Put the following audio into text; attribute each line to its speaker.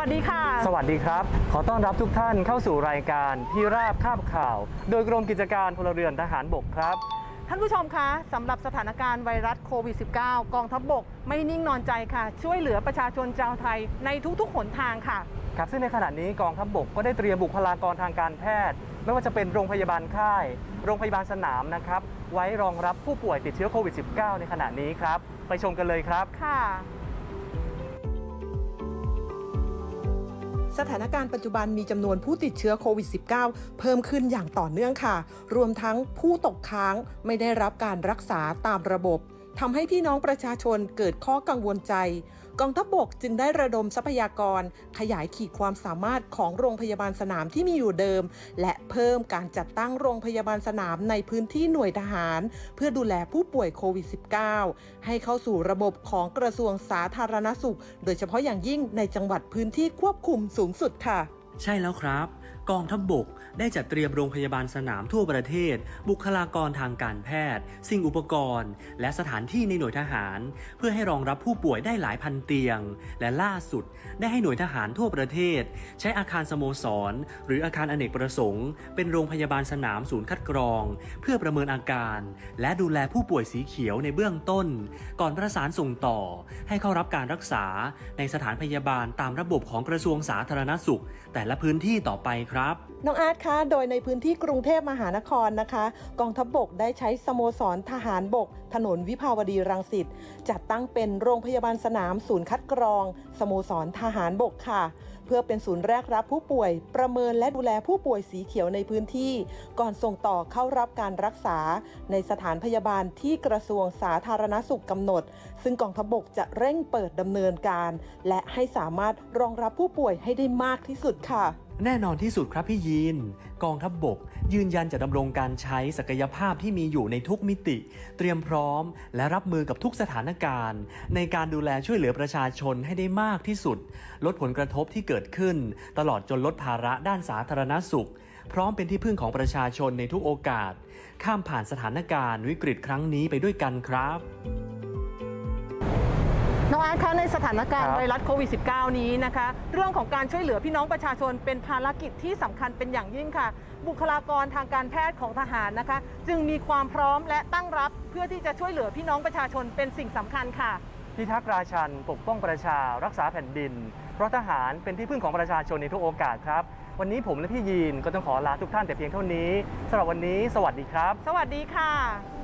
Speaker 1: วัสดีค่ะ
Speaker 2: สวัสดีครับ ขอต้อนรับทุกท่านเข้าสู่รายการพี่ราบคาบข่าว โดยกรมกิจการพลเรือนทหารบกครับ
Speaker 1: ท่านผู้ชมคะสำหรับสถานการณ์ไวรัสโควิด -19 กองทัพบบก ไม่นิ่งนอนใจค่ะ ช่วยเหลือประชาชนชาวไทยในทุกๆหนทางค่ะ
Speaker 2: ครับซึ่งในขณะนี้กองทัพบกก็ได้เตรียมบุคลากรทางการแพทย์ ไม่ว่าจะเป็นโรงพยาบาลค่าย โรงพยาบาลสนามนะครับ ไว้รองรับผู้ป่วยติดเชื้อโควิด -19 ในขณะนี้ครับ ไปชมกันเลยครับ
Speaker 1: ค่ะ
Speaker 3: สถานการณ์ปัจจุบันมีจำนวนผู้ติดเชื้อโควิด -19 เพิ่มขึ้นอย่างต่อเนื่องค่ะ รวมทั้งผู้ตกค้างไม่ได้รับการรักษาตามระบบทำให้พี่น้องประชาชนเกิดข้อกังวลใจ กองทัพบบกจึงได้ระดมทรัพยากร ขยายขีดความสามารถของโรงพยาบาลสนามที่มีอยู่เดิม และเพิ่มการจัดตั้งโรงพยาบาลสนามในพื้นที่หน่วยทหาร เพื่อดูแลผู้ป่วยโควิด -19 ให้เข้าสู่ระบบของกระทรวงสาธารณสุข โดยเฉพาะอย่างยิ่งในจังหวัดพื้นที่ควบคุมสูงสุดค่ะ
Speaker 4: ใช่แล้วครับ กองทัพบบกได้จัดเตรียมโรงพยาบาลสนามทั่วประเทศ บุคลากรทางการแพทย์ สิ่งอุปกรณ์ และสถานที่ในหน่วยทหาร เพื่อให้รองรับผู้ป่วยได้หลายพันเตียง และล่าสุด ได้ให้หน่วยทหารทั่วประเทศ ใช้อาคารสโมสร หรืออาคารอเนกประสงค์ เป็นโรงพยาบาลสนามศูนย์คัดกรอง เพื่อประเมินอาการ และดูแลผู้ป่วยสีเขียวในเบื้องต้น ก่อนประสานส่งต่อ ให้เข้ารับการรักษาในสถานพยาบาลตามระบบของกระทรวงสาธารณสุข แต่ละพื้นที่ต่อไปครับ
Speaker 3: น้องอาร์ตคะ โดยในพื้นที่กรุงเทพมหานครนะคะ กองทัพบบกได้ใช้สโมสรทหารบก ถนนวิภาวดีรังสิตจัดตั้งเป็นโรงพยาบาลสนามศูนย์คัดกรอง สโมสรทหารบกค่ะ เพื่อเป็นศูนย์แรกรับผู้ป่วย ประเมินและดูแลผู้ป่วยสีเขียวในพื้นที่ ก่อนส่งต่อเข้ารับการรักษา ในสถานพยาบาลที่กระทรวงสาธารณสุขกำหนด ซึ่งกองทัพบบกจะเร่งเปิดดำเนินการ และให้สามารถรองรับผู้ป่วยให้ได้มากที่สุดค่ะ
Speaker 4: แน่นอนที่สุดครับพี่ยีน กองทัพบบก ยืนยันจะดำรงการใช้ศักยภาพที่มีอยู่ในทุกมิติ เตรียมพร้อม และรับมือกับทุกสถานการณ์ ในการดูแลช่วยเหลือประชาชนให้ได้มากที่สุด ลดผลกระทบที่เกิดขึ้น ตลอดจนลดภาระด้านสาธารณสุข พร้อมเป็นที่พึ่งของประชาชนในทุกโอกาส ข้ามผ่านสถานการณ์วิกฤตครั้งนี้ไปด้วยกันครับ
Speaker 1: น้องอาร์ตคะในสถานการ
Speaker 2: ค
Speaker 1: ณ์
Speaker 2: รับ
Speaker 1: ไวรัสโควิด -19 นี้นะคะ เรื่องของการช่วยเหลือพี่น้องประชาชนเป็นภารกิจที่สำคัญเป็นอย่างยิ่งค่ะ บุคลากรทางการแพทย์ของทหารนะคะ จึงมีความพร้อมและตั้งรับเพื่อที่จะช่วยเหลือพี่น้องประชาชนเป็นสิ่งสำคัญค่ะ
Speaker 2: พิทักษ์ราชันปกป้องประชารักษาแผ่นดิน เพราะทหารเป็นที่พึ่งของประชาชนในทุกโอกาสครับ วันนี้ผมและพี่ยีนก็ต้องขอลาทุกท่านแต่เพียงเท่านี้สำหรับวันนี้ สวัสดีครับ
Speaker 1: สวัสดีค่ะ